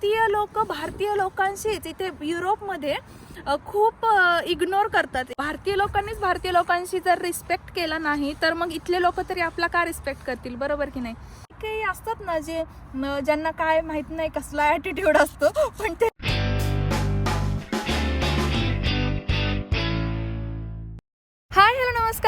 भारतीय लोक भारतीय लोकांशीच इथे युरोपमध्ये खूप इग्नोर करतात. भारतीय लोकांनीच भारतीय लोकांशी जर रिस्पेक्ट केला नाही तर मग इथले लोक तरी आपला का रिस्पेक्ट करतील? बरोबर की नाही? काही असतात ना जे ज्यांना काय माहीत नाही कसला ॲटिट्यूड असतो पण ते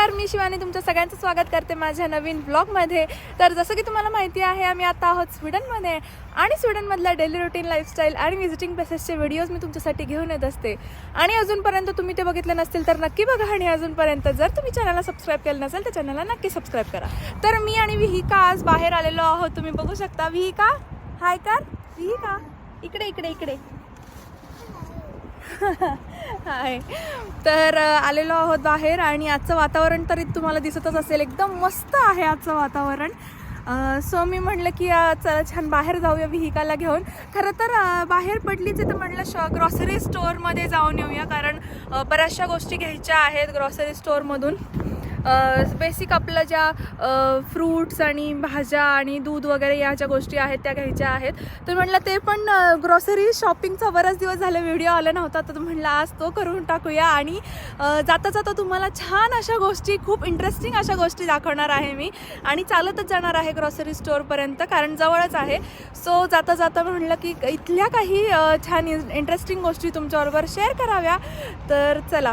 नमस्कार मी शिवानी तुमचं सगळ्यांचं स्वागत करते माझ्या नवीन ब्लॉगमध्ये तर जसं की तुम्हाला माहिती आहे आम्ही आता आहोत स्वीडनमध्ये. आणि स्वीडनमधल्या डेली रुटीन लाईफस्टाईल आणि व्हिजिटिंग प्लेसेसचे व्हिडिओज मी तुमच्यासाठी घेऊन येत असते. आणि अजूनपर्यंत तुम्ही ते बघितले नसतील तर नक्की बघा. आणि अजूनपर्यंत जर तुम्ही चॅनलला सबस्क्राईब केलं नसेल तर चॅनलला नक्की सबस्क्राईब करा. तर मी आणि विहिका आज बाहेर आलेलो आहोत. तुम्ही बघू शकता. विहिका? हाय कर विहिका? इकडे इकडे इकडे. हाय. तर आलेलो आहोत बाहेर आणि आजचं वातावरण तरी तुम्हाला दिसतच असेल एकदम मस्त आहे आजचं वातावरण. सो मी म्हटलं की चला छान बाहेर जाऊया विहिकाला घेऊन. खरं तर बाहेर पडलीच आहे तर म्हटलं श ग्रॉसरी स्टोअरमध्ये जाऊन येऊया कारण बऱ्याचशा गोष्टी घ्यायच्या आहेत ग्रॉसरी स्टोअरमधून बेसिक आपल्या ज्या फ्रूट्स आणि भाज्या आणि दूध वगैरे या ज्या गोष्टी आहेत त्या घ्यायच्या आहेत. तर म्हटलं ते पण ग्रॉसरी शॉपिंगचा बराच दिवस झाला व्हिडिओ आला नव्हता तर म्हटलं आज तो करून टाकूया. आणि जाता जाता तुम्हाला छान अशा गोष्टी खूप इंटरेस्टिंग अशा गोष्टी दाखवणार आहे मी. आणि चालतच जाणार आहे ग्रॉसरी स्टोअरपर्यंत कारण जवळच आहे. सो जाता जाता म्हटलं की इथल्या काही छान इंटरेस्टिंग गोष्टी तुमच्याबरोबर शेअर कराव्या. तर चला.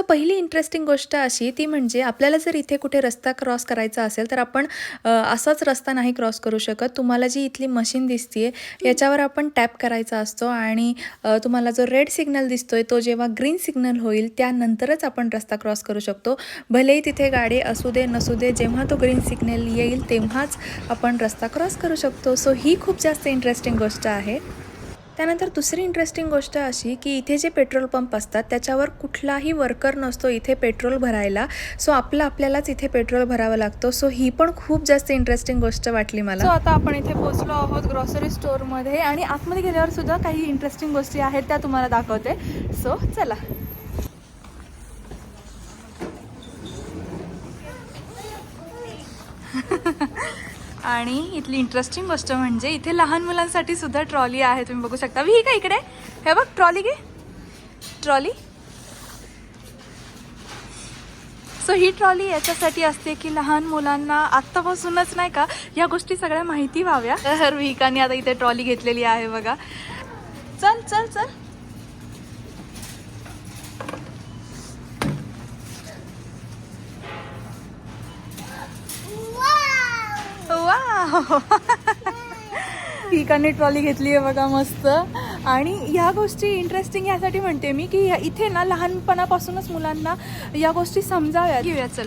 सो पहिली इंटरेस्टिंग गोष्ट अशी ती म्हणजे आपल्याला जर इथे कुठे रस्ता क्रॉस करायचा असेल तर आपण असाच रस्ता नाही क्रॉस करू शकत. तुम्हाला जी इथली मशीन दिसते याच्यावर आपण टॅप करायचा असतो आणि तुम्हाला जो रेड सिग्नल दिसतोय तो जेव्हा ग्रीन सिग्नल होईल त्यानंतरच आपण रस्ता क्रॉस करू शकतो. भलेही तिथे गाडी असू दे नसू दे जेव्हा तो ग्रीन सिग्नल येईल तेव्हाच आपण रस्ता क्रॉस करू शकतो. सो ही खूप जास्त इंटरेस्टिंग गोष्ट आहे. त्यानंतर दुसरी इंटरेस्टिंग गोष्ट अशी की इथे जे पेट्रोल पंप असतात त्याच्यावर कुठलाही वर्कर नसतो इथे पेट्रोल भरायला. सो आपलं आपल्यालाच इथे पेट्रोल भरावं लागतो. सो ही पण खूप जास्त इंटरेस्टिंग गोष्ट वाटली मला. सो आता आपण इथे पोहोचलो आहोत ग्रॉसरी स्टोअरमध्ये आणि आतमध्ये गेल्यावर सुद्धा काही इंटरेस्टिंग गोष्टी आहेत त्या तुम्हाला दाखवते. सो चला. आणि इथली इंटरेस्टिंग गोष्ट म्हणजे इथे लहान मुलांसाठी सुद्धा ट्रॉली आहे तुम्ही बघू शकता. ही का इकडे? हे बघ ट्रॉली घे. ट्रॉली सो ही ट्रॉली याच्यासाठी असते की लहान मुलांना आत्तापासूनच नाही का या गोष्टी सगळ्या माहिती व्हाव्या. तर विहिकाने आता इथे ट्रॉली घेतलेली आहे बघा. चल चल चल. ठिकाणी ट्रॉली घेतली आहे बघा मस्त. आणि ह्या गोष्टी इंटरेस्टिंग यासाठी म्हणते मी की इथे ना लहानपणापासूनच मुलांना या गोष्टी समजाव्या. घेऊया चल.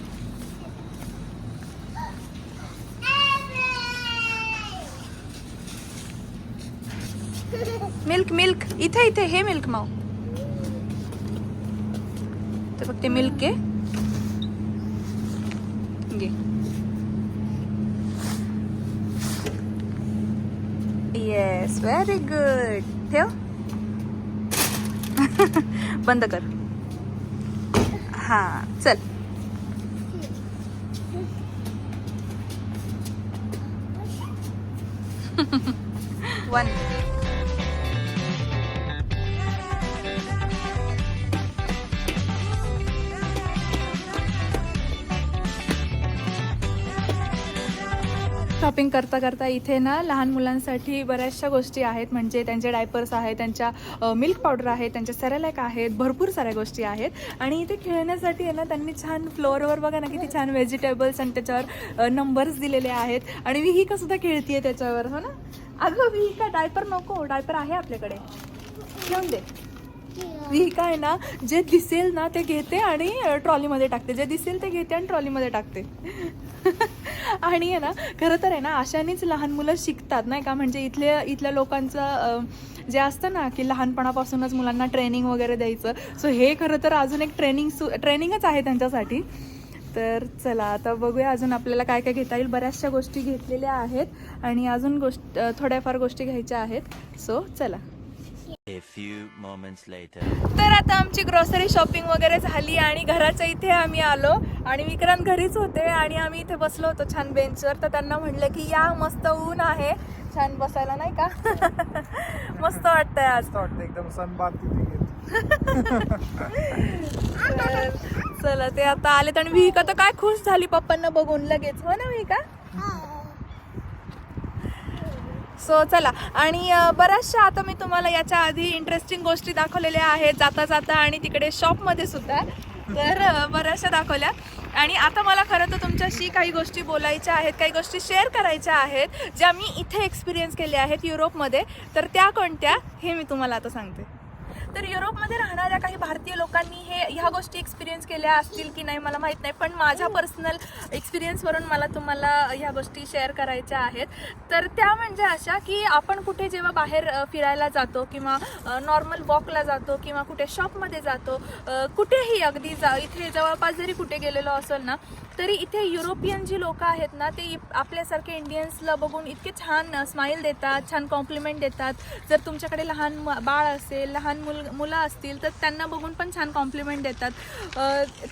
Milk milk. इथे इथे. हे मिल्क माऊ तर बघ मिल्क घे. येस व्हेरी गुड ठेव बंद कर हा चल वन शॉपिंग करता करता इथे ना लहान मुलांसाठी बऱ्याचशा गोष्टी आहेत. म्हणजे त्यांचे डायपर्स आहेत त्यांच्या मिल्क पावडर आहे त्यांच्या सेरेलॅक आहेत भरपूर साऱ्या गोष्टी आहेत. आणि इथे खेळण्यासाठी आहे ना त्यांनी छान फ्लोअरवर बघा ना किती छान व्हेजिटेबल्स आणि त्याच्यावर नंबर्स दिलेले आहेत. आणि विहिका सुद्धा खेळतीये त्याच्यावर हो ना? अगं विहिका डायपर नको डायपर आहे आपल्याकडे. घेऊन दे. विहिका आहे ना जे दिसेल ना ते घेते आणि ट्रॉलीमध्ये टाकते. जे दिसेल ते घेते आणि ट्रॉलीमध्ये टाकते. आणि आहे ना खरं तर आहे ना अशानेच लहान मुलं शिकतात नाही का? म्हणजे इथल्या इथल्या लोकांचं जे असतं ना की लहानपणापासूनच मुलांना ट्रेनिंग वगैरे द्यायचं. सो हे खरं तर अजून एक ट्रेनिंग सु ट्रेनिंगच आहे त्यांच्यासाठी. तर चला आता बघूया अजून आपल्याला काय काय घेता येईल. बऱ्याचशा गोष्टी घेतलेल्या आहेत आणि अजून गोष्ट थोड्याफार गोष्टी घ्यायच्या आहेत. सो चला. तर आता आमची ग्रॉसरी शॉपिंग वगैरे झाली आणि घराच्या इथे आम्ही आलो आणि विक्रांत घरीच होते आणि आम्ही इथे बसलो होतो छान बेंचवर. तर त्यांना म्हटलं की या मस्त ऊन आहे. छान बसायला नाही का? मस्त वाटतंय आज. मस्त वाटतं एकदम तर चला ते आता आलेत आणि विहिका तर काय खुश झाली पप्पांना बघून लगेच. हो ना विहिका? सो चला. आणि बऱ्याचशा आता मी तुम्हाला याच्या आधी इंटरेस्टिंग गोष्टी दाखवलेल्या आहेत. जाता जाता आणि तिकडे शॉपमध्ये सुद्धा. तर बऱ्याचशा दाखवल्या. आणि आता मला खरं तर तुमच्याशी काही गोष्टी बोलायच्या आहेत काही गोष्टी शेअर करायच्या आहेत ज्या मी इथे एक्सपिरियन्स केल्या आहेत युरोपमध्ये तर त्या कोणत्या? हे मी तुम्हाला आता सांगते. तर युरोपमध्ये राहणाऱ्या काही मी हे ह्या गोष्टी एक्सपिरियन्स केल्या असतील की नाही मला माहीत नाही पण माझ्या पर्सनल एक्सपिरियन्सवरून मला तुम्हाला ह्या गोष्टी शेअर करायच्या आहेत. तर त्या म्हणजे अशा की आपण कुठे जेव्हा बाहेर फिरायला जातो किंवा नॉर्मल वॉकला जातो किंवा कुठे शॉपमध्ये जातो कुठेही अगदी जा इथे जवळपास जरी कुठे गेलेलो असेल ना तरी इथे युरोपियन जी लोक आहेत ना ते आपल्यासारखे इंडियन्सला बघून इतके छान स्माईल देतात छान कॉम्प्लिमेंट देतात. जर तुमच्याकडे लहान म- बाळ असेल लहान मुल मुलं असतील तर त्यांना बघून पण छान कॉम्प्लिमेंट देतात.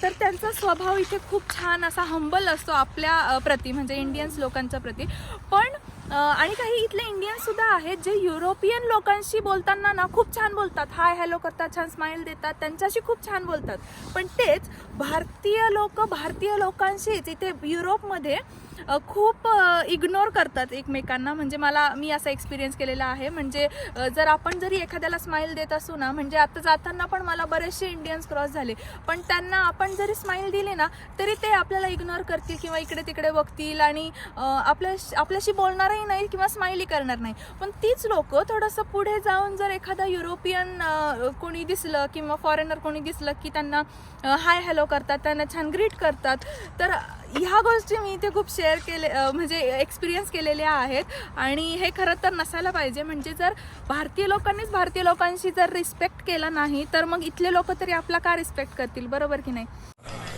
तर त्यांचा स्वभाव इथे खूप छान असा हंबल असतो आपल्या प्रती म्हणजे इंडियन्स लोकांच्या प्रती. पण आणि काही इथले इंडियन सुद्धा आहेत जे युरोपियन लोकांशी बोलताना ना खूप छान बोलतात. हाय हॅलो करतात छान स्माईल देतात त्यांच्याशी खूप छान बोलतात. पण तेच भारतीय लोक भारतीय लोकांशीच इथे युरोपमध्ये खूप इग्नोर करतात एकमेकांना. म्हणजे मला मी असा एक्सपिरियन्स केलेला आहे. म्हणजे जर आपण जरी एखाद्याला स्माईल देत असू ना म्हणजे आता जाताना पण मला बरेचसे इंडियन्स क्रॉस झाले. पण त्यांना आपण जरी स्माईल दिली ना तरी ते आपल्याला इग्नोर करतील किंवा इकडे तिकडे बघतील आणि आपल्या आपल्याशी बोलणारही नाही किंवा स्माईली करणार नाही. पण तीच लोक थोडंसं पुढे जाऊन जर एखादा युरोपियन कोणी दिसलं किंवा फॉरेनर कोणी दिसलं की त्यांना हाय हॅलो करतात त्यांना छान ग्रीट करतात तर ह्या गोष्टी मी इथे खूप शेअर केले म्हणजे एक्सपिरियन्स केलेल्या आहेत. आणि हे खरं तर नसायला पाहिजे. म्हणजे जर भारतीय लोकांनीच भारतीय लोकांशी जर रिस्पेक्ट केला नाही तर मग इथले लोक तरी आपला का रिस्पेक्ट करतील? बरोबर की नाही?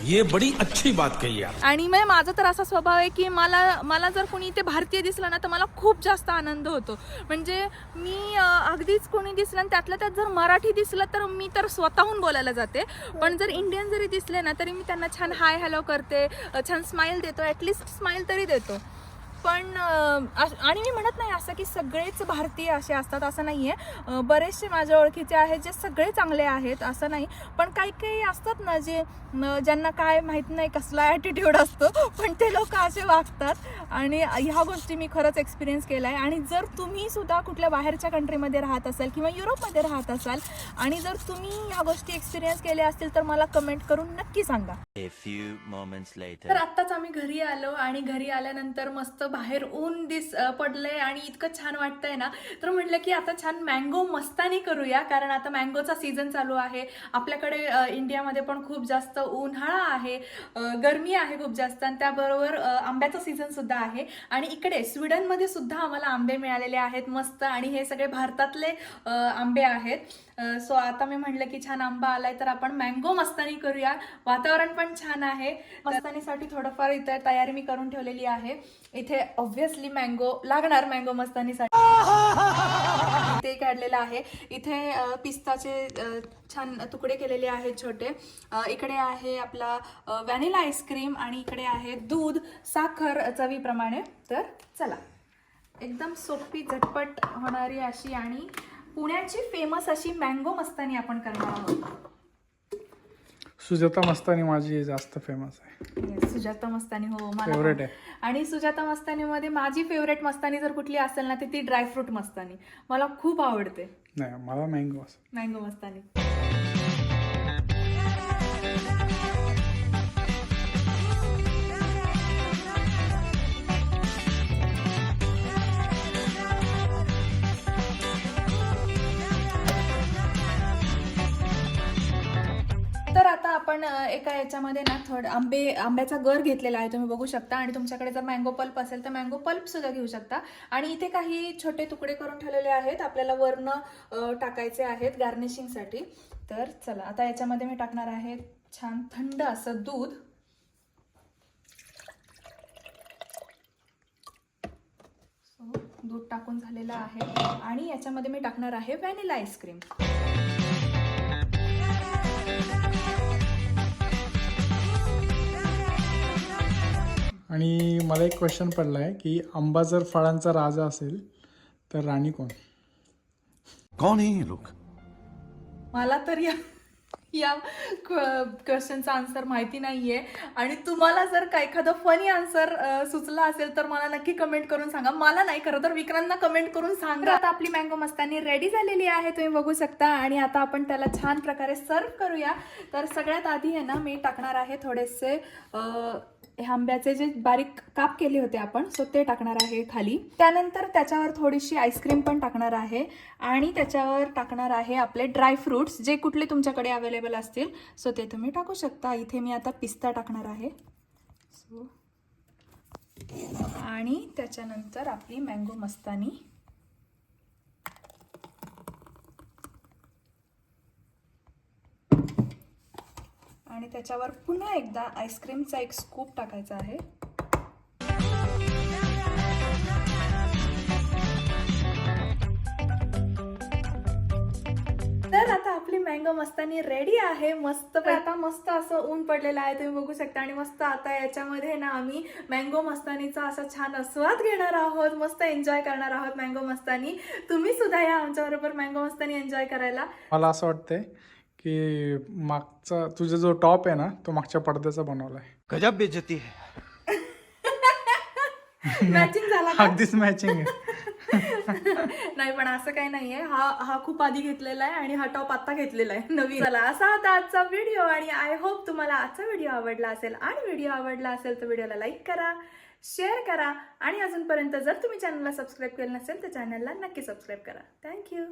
ये बड़ी अच्छी बात कही आणि म्हणजे माझा तर असा स्वभाव आहे की मला मला जर कोणी इथे भारतीय दिसलं ना तर मला खूप जास्त आनंद होतो. म्हणजे मी अगदीच कोणी दिसलं आणि त्यातल्या त्यात जर मराठी दिसलं तर मी तर स्वतःहून बोलायला जाते. पण जर इंडियन जरी दिसले ना तरी मी त्यांना छान हाय हॅलो करते छान स्माईल देतो ॲटलिस्ट स्माईल तरी देतो. पण आणि मी म्हणत नाही असं की सगळेच भारतीय असे असतात असं नाही आहे बरेचसे माझ्या ओळखीचे आहेत जे सगळे चांगले आहेत असं नाही. पण काही काही असतात ना जे ज्यांना काय माहीत नाही कसला ॲटिट्यूड असतो पण ते लोक असे वागतात. आणि ह्या गोष्टी मी खरंच एक्सपिरियन्स केला आहे आणि जर तुम्ही सुद्धा कुठल्या बाहेरच्या कंट्रीमध्ये राहत असाल किंवा युरोपमध्ये राहत असाल आणि जर तुम्ही ह्या गोष्टी एक्सपिरियन्स केल्या असतील तर मला कमेंट करून नक्की सांगा. तर आत्ताच आम्ही घरी आलो आणि घरी आल्यानंतर मस्त बाहेर ऊन दिस पडलंय आणि इतकं छान वाटतंय ना तर म्हटलं की आता छान मँगो मस्तानी करूया कारण आता मँगोचा सीझन चालू आहे. आपल्याकडे इंडियामध्ये पण खूप जास्त उन्हाळा आहे गरमी आहे खूप जास्त आणि त्याबरोबर आंब्याचा आंब्याचं सीझन सुद्धा आहे. आणि इकडे स्वीडनमध्ये सुद्धा आम्हाला आंबे मिळालेले आहेत मस्त आणि हे सगळे भारतातले आंबे आहेत. सो आता मी म्हटलं की छान आंबा आलाय तर आपण मँगो मस्तानी करूया. वातावरण पण छान आहे. मस्तानीसाठी थोडंफार इथे तयारी मी करून ठेवलेली आहे. इथे ऑब्व्हियसली मँगो लागणार मँगो मस्तानीसाठी. ते काढलेलं आहे. इथे पिस्ताचे छान तुकडे केलेले आहेत छोटे. इकडे आहे आपला व्हॅनिला आईस्क्रीम आणि इकडे आहे दूध साखर चवीप्रमाणे. तर चला. एकदम सोपी झटपट होणारी अशी आणि पुण्याची फेमस अशी मँगो मस्तानी आपण करणार आहोत. सुजाता मस्तानी माझी जास्त फेमस आहे. सुजाता मस्तानी हो मला पण. आहे. आणि सुजाता मस्तानीमध्ये माझी फेवरेट मस्तानी जर कुठली असेल ना तर ती ड्रायफ्रूट मस्तानी. मला खूप आवडते. नाही मला मँगो मँगो मस्तानी. आता आपण एका याच्यामध्ये ना थोडं आंबे आंब्याचा गर घेतलेला आहे तुम्ही बघू शकता. आणि तुमच्याकडे जर मँगो पल्प असेल तर मँगो पल्प सुद्धा घेऊ शकता. आणि इथे काही छोटे तुकडे करून ठेवलेले आहेत. आपल्याला वर्ण टाकायचे आहेत गार्निशिंगसाठी तर चला आता याच्यामध्ये मी टाकणार आहे छान थंड असं दूध. दूध टाकून झालेलं आहे. आणि याच्यामध्ये मी टाकणार आहे व्हॅनिला आईस्क्रीम आणि मला एक क्वेश्चन पडला आहे की आंबा जर फळांचा राजा असेल तर राणी कोण? कौन है ये लोग मला तर या या क्वेश्चनचा आन्सर माहिती नाहीये. आणि तुम्हाला जर का एखादं फनी आन्सर सुचला असेल तर मला नक्की कमेंट करून सांगा. मला नाही खरं तर विक्रांतना कमेंट करून सांगा. आता आपली मँगो मस्तानी रेडी झालेली आहे तुम्ही बघू शकता. आणि आता आपण त्याला छान प्रकारे सर्व करूया. तर सगळ्यात आधी आहे ना मी टाकणार आहे थोडेसे हे आंब्याचे जे बारीक काप केले होते आपण सो ते टाकणार आहे खाली. त्यानंतर त्याच्यावर थोडीशी आईस्क्रीम पण टाकणार आहे आणि त्याच्यावर टाकणार आहे आपले ड्रायफ्रुट्स जे कुठले तुमच्याकडे अवेलेबल असतील सो ते तुम्ही टाकू शकता. इथे मी आता पिस्ता टाकणार आहे. सो आणि त्याच्यानंतर आपली मँगो मस्तानी. आणि त्याच्यावर पुन्हा एकदा आईस्क्रीमचा एक स्कूप टाकायचा आहे. तर आता आपली मँगो मस्तानी रेडी आहे. मस्त आता मस्त असं ऊन पडलेलं आहे तुम्ही बघू शकता. आणि मस्त आता याच्यामध्ये ना आम्ही मँगो मस्तानीचा असा छान आस्वाद घेणार आहोत. मस्त एन्जॉय करणार आहोत मँगो मस्तानी. तुम्ही सुद्धा या आमच्याबरोबर मँगो मस्तानी एन्जॉय करायला. मला असं वाटतंय की मागचा तुझा जो टॉप आहे ना तो मागच्या पडद्याचा बनवला आहे गजब बेइज्जती है. मॅचिंग झाला का? अगदीच मॅचिंग आहे. नाही पण असं काही नाहीये. हा हा खूप आधी घेतलेला आहे आणि हा टॉप आता घेतलेला आहे. नवीन. चला असा होता आजचा व्हिडिओ आणि आय होप तुम्हाला आजचा व्हिडिओ आवडला असेल. आणि व्हिडिओ आवडला असेल तर व्हिडिओला लाईक करा शेअर करा आणि अजूनपर्यंत जर तुम्ही चॅनलला सबस्क्राईब केलं नसेल तर चॅनलला नक्की सबस्क्राईब करा. थँक्यू